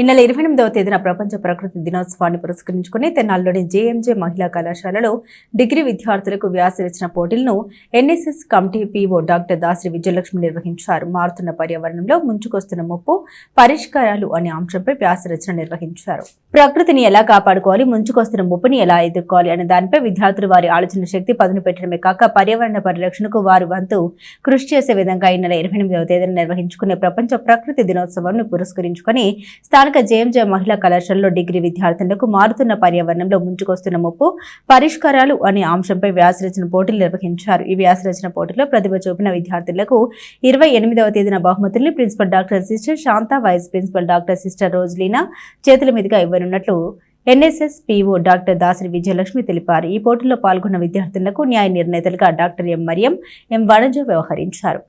ఈ నెల ఇరవై ఎనిమిదవ తేదీన ప్రపంచ ప్రకృతి దినోత్సవాన్ని పురస్కరించుకుని తెనాల్లోని జేఎంజే మహిళా కళాశాలలో డిగ్రీ విద్యార్థులకు వ్యాసరచన పోటీలను NSS committee PO doctor Dasari Vijayalakshmi నిర్వహించారు. మారుతున్న పర్యావరణంలో ముంచుకొస్తున్న ముప్పు పరిష్కారాలు అనే అంశంపై వ్యాసరచన నిర్వహించారు. ప్రకృతిని ఎలా కాపాడుకోవాలి ముంచుకొస్తున్న ముప్పుని ఎలా ఎదుర్కోవాలి అనే దానిపై విద్యార్థులు వారి ఆలోచన శక్తి పదును పెట్టడమే కాక పర్యావరణ పరిరక్షణకు వారు వంతు కృషి చేసే విధంగా ఈ నెల ఇరవై ఎనిమిదవ తేదీన నిర్వహించుకునే ప్రపంచ ప్రకృతి దినోత్సవాన్ని పురస్కరించుకొని స్థానిక జేఎంజే మహిళా కళాశాలలో డిగ్రీ విద్యార్థులకు మారుతున్న పర్యావరణంలో ముంచుకొస్తున్న ముప్పు పరిష్కారాలు అనే అంశంపై వ్యాసరచన పోటీలు నిర్వహించారు. ఈ వ్యాసరచన పోటీలో ప్రతిభ చూపిన విద్యార్థులకు ఇరవై ఎనిమిదవ తేదీన బహుమతుల్ని principal doctor sister Shanta vice principal doctor sister Rosalina చేతుల మీదుగా ఇవ్వనున్నట్లు NSS PO doctor Dasari Vijayalakshmi తెలిపారు. ఈ పోటీలో పాల్గొన్న విద్యార్థులకు న్యాయ నిర్ణేతలుగా doctor M Mariam M Vanaja వ్యవహరించారు.